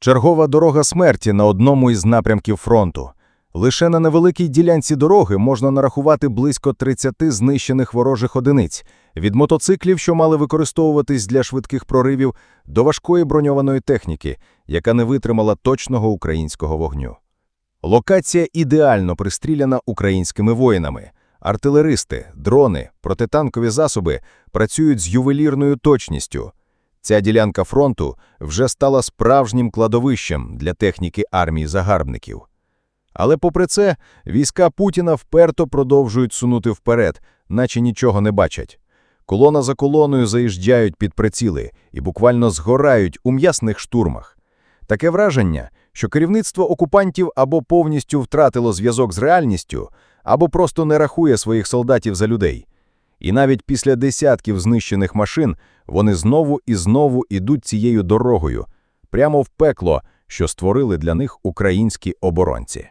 Чергова дорога смерті на одному із напрямків фронту. Лише на невеликій ділянці дороги можна нарахувати близько 30 знищених ворожих одиниць, від мотоциклів, що мали використовуватись для швидких проривів, до важкої броньованої техніки, яка не витримала точного українського вогню. Локація ідеально пристріляна українськими воїнами. Артилеристи, дрони, протитанкові засоби працюють з ювелірною точністю. Ця ділянка фронту вже стала справжнім кладовищем для техніки армії загарбників. Але попри це, війська Путіна вперто продовжують сунути вперед, наче нічого не бачать. Колона за колоною заїжджають під приціли і буквально згорають у м'ясних штурмах. Таке враження, що керівництво окупантів або повністю втратило зв'язок з реальністю, або просто не рахує своїх солдатів за людей. І навіть після десятків знищених машин вони знову і знову ідуть цією дорогою, прямо в пекло, що створили для них українські оборонці.